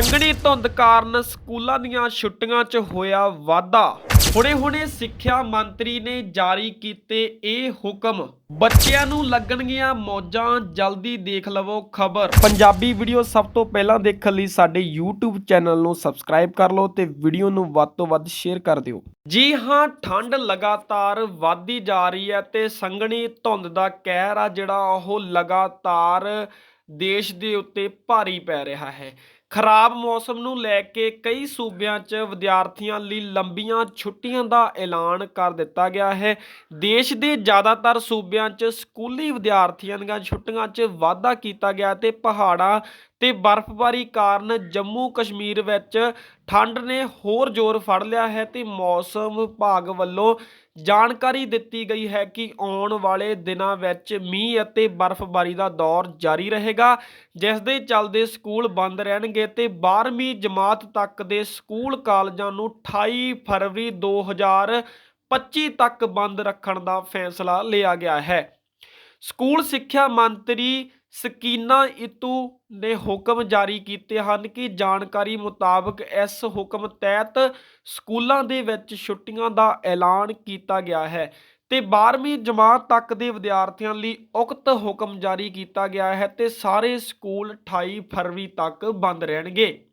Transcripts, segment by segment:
ਸੰਘਣੀ ਧੁੰਦ ਕਾਰਨ ਸਕੂਲਾਂ ਦੀਆਂ ਛੁੱਟੀਆਂ 'ਚ ਹੋਇਆ ਵਾਧਾ। ਹੁਣੇ-ਹੁਣੇ ਸਿੱਖਿਆ ਮੰਤਰੀ ਨੇ ਜਾਰੀ ਕੀਤੇ ਇਹ ਹੁਕਮ। ਬੱਚਿਆਂ ਨੂੰ ਲੱਗਣਗੀਆਂ ਮੌਜਾਂ, ਜਲਦੀ ਦੇਖ ਲਵੋ ਖਬਰ। ਪੰਜਾਬੀ ਵੀਡੀਓ ਸਭ ਤੋਂ ਪਹਿਲਾਂ ਦੇਖਣ ਲਈ ਸਾਡੇ YouTube ਚੈਨਲ ਨੂੰ ਸਬਸਕ੍ਰਾਈਬ ਕਰ ਲਓ ਤੇ ਵੀਡੀਓ ਨੂੰ ਵੱਧ ਤੋਂ ਵੱਧ ਸ਼ੇਅਰ ਕਰ ਦਿਓ। ਜੀ ਹਾਂ, ਠੰਡ ਲਗਾਤਾਰ ਵਧਦੀ ਜਾ ਰਹੀ ਹੈ ਤੇ ਸੰਘਣੀ ਧੁੰਦ ਦਾ ਕਹਿਰ ਆ ਜਿਹੜਾ ਉਹ ਲਗਾਤਾਰ ਦੇਸ਼ ਦੇ ਉੱਤੇ ਭਾਰੀ ਪੈ ਰਿਹਾ ਹੈ। ਖਰਾਬ ਮੌਸਮ ਨੂੰ ਲੈ ਕੇ ਕਈ ਸੂਬਿਆਂ 'ਚ ਵਿਦਿਆਰਥੀਆਂ ਲਈ ਲੰਬੀਆਂ ਛੁੱਟੀਆਂ ਦਾ ਐਲਾਨ ਕਰ ਦਿੱਤਾ ਗਿਆ ਹੈ। ਦੇਸ਼ ਦੇ ਜ਼ਿਆਦਾਤਰ ਸੂਬਿਆਂ 'ਚ ਸਕੂਲੀ ਵਿਦਿਆਰਥੀਆਂ ਦੀਆਂ ਛੁੱਟੀਆਂ 'ਚ ਵਾਧਾ ਕੀਤਾ ਗਿਆ ਤੇ ਪਹਾੜਾਂ ਤੇ ਬਰਫ਼ਬਾਰੀ ਕਾਰਨ ਜੰਮੂ ਕਸ਼ਮੀਰ ਵਿੱਚ ਠੰਡ ਨੇ ਹੋਰ ਜ਼ੋਰ ਫੜ ਲਿਆ ਹੈ ਤੇ ਮੌਸਮ ਵਿਭਾਗ ਵੱਲੋਂ ਜਾਣਕਾਰੀ ਦਿੱਤੀ ਗਈ ਹੈ ਕਿ ਆਉਣ ਵਾਲੇ ਦਿਨਾਂ ਵਿੱਚ ਮੀਂਹ ਅਤੇ ਬਰਫ਼ਬਾਰੀ ਦਾ ਦੌਰ ਜਾਰੀ ਰਹੇਗਾ, ਜਿਸ ਦੇ ਚੱਲਦੇ ਸਕੂਲ ਬੰਦ ਰਹਿਣਗੇ। ਤੇ 12ਵੀਂ ਜਮਾਤ ਤੱਕ ਦੇ ਸਕੂਲ ਕਾਲਜਾਂ ਨੂੰ 28 ਫਰਵਰੀ 2025 ਤੱਕ ਬੰਦ ਰੱਖਣ ਦਾ ਫੈਸਲਾ ਲਿਆ ਗਿਆ ਹੈ। ਸਕੂਲ ਸਿੱਖਿਆ ਮੰਤਰੀ ਸਕੀਨਾ ਇਤੂ ਨੇ ਹੁਕਮ ਜਾਰੀ ਕੀਤੇ ਹਨ ਕਿ ਜਾਣਕਾਰੀ ਮੁਤਾਬਕ ਇਸ ਹੁਕਮ ਤਹਿਤ ਸਕੂਲਾਂ ਦੇ ਵਿੱਚ ਛੁੱਟੀਆਂ ਦਾ ਐਲਾਨ ਕੀਤਾ ਗਿਆ ਹੈ। ਤੇ 12ਵੀਂ ਜਮਾਤ ਤੱਕ ਦੇ ਵਿਦਿਆਰਥੀਆਂ ਲਈ ਉਕਤ ਹੁਕਮ ਜਾਰੀ ਕੀਤਾ ਗਿਆ ਹੈ ਤੇ ਸਾਰੇ ਸਕੂਲ 28 ਫਰਵਰੀ ਤੱਕ ਬੰਦ ਰਹਿਣਗੇ।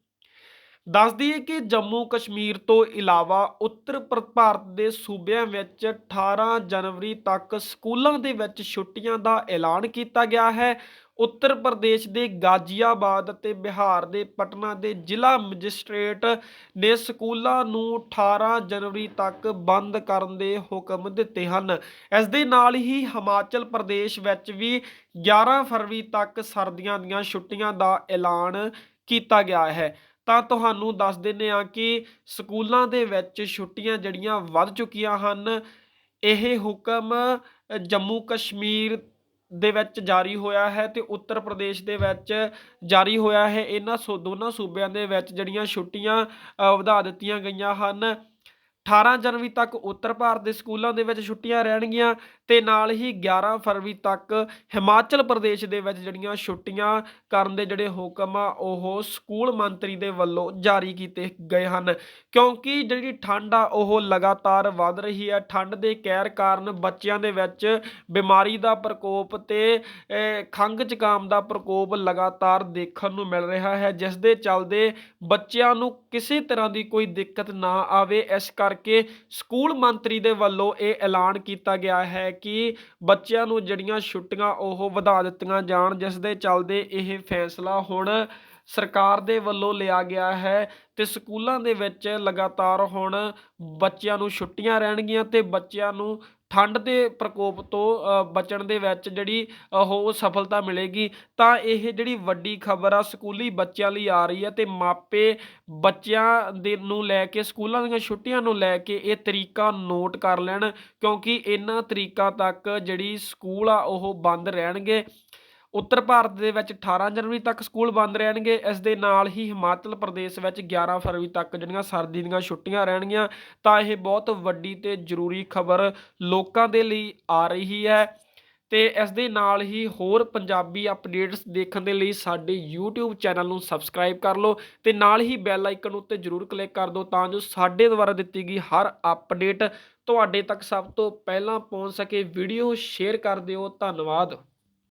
ਦੱਸ ਦਈਏ ਕਿ ਜੰਮੂ ਕਸ਼ਮੀਰ ਤੋਂ ਇਲਾਵਾ ਉੱਤਰ ਭ- ਭਾਰਤ ਦੇ ਸੂਬਿਆਂ ਵਿੱਚ 18 ਜਨਵਰੀ ਤੱਕ ਸਕੂਲਾਂ ਦੇ ਵਿੱਚ ਛੁੱਟੀਆਂ ਦਾ ਐਲਾਨ ਕੀਤਾ ਗਿਆ ਹੈ। ਉੱਤਰ ਪ੍ਰਦੇਸ਼ ਦੇ ਗਾਜ਼ੀਆਬਾਦ ਅਤੇ ਬਿਹਾਰ ਦੇ ਪਟਨਾ ਦੇ ਜ਼ਿਲ੍ਹਾ ਮੈਜਿਸਟ੍ਰੇਟ ਨੇ ਸਕੂਲਾਂ ਨੂੰ 18 ਜਨਵਰੀ ਤੱਕ ਬੰਦ ਕਰਨ ਦੇ ਹੁਕਮ ਦਿੱਤੇ ਹਨ। ਇਸ ਦੇ ਨਾਲ ਹੀ ਹਿਮਾਚਲ ਪ੍ਰਦੇਸ਼ ਵਿੱਚ ਵੀ 11 ਫਰਵਰੀ ਤੱਕ ਸਰਦੀਆਂ ਦੀਆਂ ਛੁੱਟੀਆਂ ਦਾ ਐਲਾਨ ਕੀਤਾ ਗਿਆ ਹੈ। ਤਾਂ ਤੁਹਾਨੂੰ ਦੱਸ ਦਿੰਨੇ ਆ ਕਿ ਸਕੂਲਾਂ ਦੇ ਵਿੱਚ ਛੁੱਟੀਆਂ ਜਿਹੜੀਆਂ ਵੱਧ ਚੁੱਕੀਆਂ ਹਨ, ਇਹ ਹੁਕਮ ਜੰਮੂ ਕਸ਼ਮੀਰ ਦੇ ਵਿੱਚ ਜਾਰੀ ਹੋਇਆ ਹੈ ਤੇ ਉੱਤਰ ਪ੍ਰਦੇਸ਼ ਦੇ ਵਿੱਚ ਜਾਰੀ ਹੋਇਆ ਹੈ। ਇਹਨਾਂ ਸੋ, ਦੋਨਾਂ ਸੂਬਿਆਂ ਦੇ ਵਿੱਚ ਜਿਹੜੀਆਂ ਛੁੱਟੀਆਂ ਵਧਾ ਦਿੱਤੀਆਂ ਗਈਆਂ ਹਨ। 18 ਜਨਵਰੀ ਤੱਕ ਉੱਤਰ ਭਾਰਤ ਦੇ ਸਕੂਲਾਂ ਦੇ ਵਿੱਚ ਛੁੱਟੀਆਂ ਰਹਿਣਗੀਆਂ ਤੇ ਨਾਲ ਹੀ 11 ਫਰਵਰੀ ਤੱਕ ਹਿਮਾਚਲ ਪ੍ਰਦੇਸ਼ ਦੇ ਵਿੱਚ ਜਿਹੜੀਆਂ ਛੁੱਟੀਆਂ ਕਰਨ ਦੇ ਜਿਹੜੇ ਹੁਕਮ ਆ ਉਹ ਸਕੂਲ ਮੰਤਰੀ ਦੇ ਵੱਲੋਂ ਜਾਰੀ ਕੀਤੇ ਗਏ ਹਨ। ਕਿਉਂਕਿ ਜਿਹੜੀ ਠੰਡ ਆ ਉਹ ਲਗਾਤਾਰ ਵੱਧ ਰਹੀ ਹੈ। ਠੰਡ ਦੇ ਕਹਿਰ ਕਾਰਨ ਬੱਚਿਆਂ ਦੇ ਵਿੱਚ ਬਿਮਾਰੀ ਦਾ ਪ੍ਰਕੋਪ ਤੇ ਅਹ, ਖੰਘ ਜ਼ੁਕਾਮ ਦਾ ਪ੍ਰਕੋਪ ਲਗਾਤਾਰ ਦੇਖਣ ਨੂੰ ਮਿਲ ਰਿਹਾ ਹੈ ਜਿਸ ਦੇ ਚੱਲਦੇ ਬੱਚਿਆਂ ਨੂੰ ਕਿਸੇ ਤਰ੍ਹਾਂ ਦੀ ਕੋਈ ਦਿੱਕਤ ਨਾ ਆਵੇ ਇਸ ਕਰਕੇ ਸਕੂਲ ਮੰਤਰੀ ਦੇ ਵੱਲੋਂ ਇਹ ਐਲਾਨ ਕੀਤਾ ਗਿਆ ਹੈ ਕਿ ਬੱਚਿਆਂ ਨੂੰ ਜਿਹੜੀਆਂ ਛੁੱਟੀਆਂ ਉਹ ਵਧਾ ਦਿੱਤੀਆਂ ਜਾਣ, ਜਿਸ ਦੇ ਚੱਲਦੇ ਇਹ ਫੈਸਲਾ ਹੁਣ ਸਰਕਾਰ ਦੇ ਵੱਲੋਂ ਲਿਆ ਗਿਆ ਹੈ ਤੇ ਸਕੂਲਾਂ ਦੇ ਵਿੱਚ ਲਗਾਤਾਰ ਹੁਣ ਬੱਚਿਆਂ ਨੂੰ ਛੁੱਟੀਆਂ ਰਹਿਣਗੀਆਂ ਤੇ ਬੱਚਿਆਂ ਨੂੰ ਠੰਡ ਦੇ ਪ੍ਰਕੋਪ ਤੋਂ ਬਚਣ ਦੇ ਵਿੱਚ ਜਿਹੜੀ ਉਹ ਸਫਲਤਾ ਮਿਲੇਗੀ। ਤਾਂ ਇਹ ਜਿਹੜੀ ਵੱਡੀ ਖਬਰ ਆ, ਸਕੂਲੀ ਬੱਚਿਆਂ ਲਈ ਆ ਰਹੀ ਹੈ ਤੇ ਮਾਪੇ ਬੱਚਿਆਂ ਦੇ ਨੂੰ ਲੈ ਕੇ, ਸਕੂਲਾਂ ਦੀਆਂ ਛੁੱਟੀਆਂ ਨੂੰ ਲੈ ਕੇ ਇਹ ਤਰੀਕਾ ਨੋਟ ਕਰ ਲੈਣ, ਕਿਉਂਕਿ ਇਹਨਾਂ ਤਰੀਕਾਂ ਤੱਕ ਜਿਹੜੀ ਸਕੂਲ ਆ, ਉਹ ਬੰਦ ਰਹਿਣਗੇ। ਉੱਤਰ ਭਾਰਤ ਦੇ ਵਿੱਚ 18 ਜਨਵਰੀ ਤੱਕ ਸਕੂਲ ਬੰਦ ਰਹਿਣਗੇ। ਇਸ ਦੇ ਨਾਲ ਹੀ ਹਿਮਾਚਲ ਪ੍ਰਦੇਸ਼ ਵਿੱਚ 11 ਫਰਵਰੀ ਤੱਕ ਜਿਹੜੀਆਂ ਸਰਦੀ ਦੀਆਂ ਛੁੱਟੀਆਂ ਰਹਿਣਗੀਆਂ, ਤਾਂ ਇਹ ਬਹੁਤ ਵੱਡੀ ਤੇ ਜ਼ਰੂਰੀ ਖਬਰ ਲੋਕਾਂ ਦੇ ਲਈ ਆ ਰਹੀ ਹੈ। ਤੇ ਇਸ ਦੇ ਨਾਲ ਹੀ ਹੋਰ ਪੰਜਾਬੀ ਅਪਡੇਟਸ ਦੇਖਣ ਦੇ ਲਈ ਸਾਡੇ YouTube ਚੈਨਲ ਨੂੰ ਸਬਸਕ੍ਰਾਈਬ ਕਰ ਲਓ ਤੇ ਨਾਲ ਹੀ ਬੈਲ ਆਈਕਨ ਉੱਤੇ ਜ਼ਰੂਰ ਕਲਿੱਕ ਕਰ ਦਿਓ ਤਾਂ ਜੋ ਸਾਡੇ ਦੁਆਰਾ ਦਿੱਤੀ ਗਈ ਹਰ ਅਪਡੇਟ ਤੁਹਾਡੇ ਤੱਕ ਸਭ ਤੋਂ ਪਹਿਲਾਂ ਪਹੁੰਚ ਸਕੇ। ਵੀਡੀਓ ਸ਼ੇਅਰ ਕਰ ਦਿਓ। ਧੰਨਵਾਦ।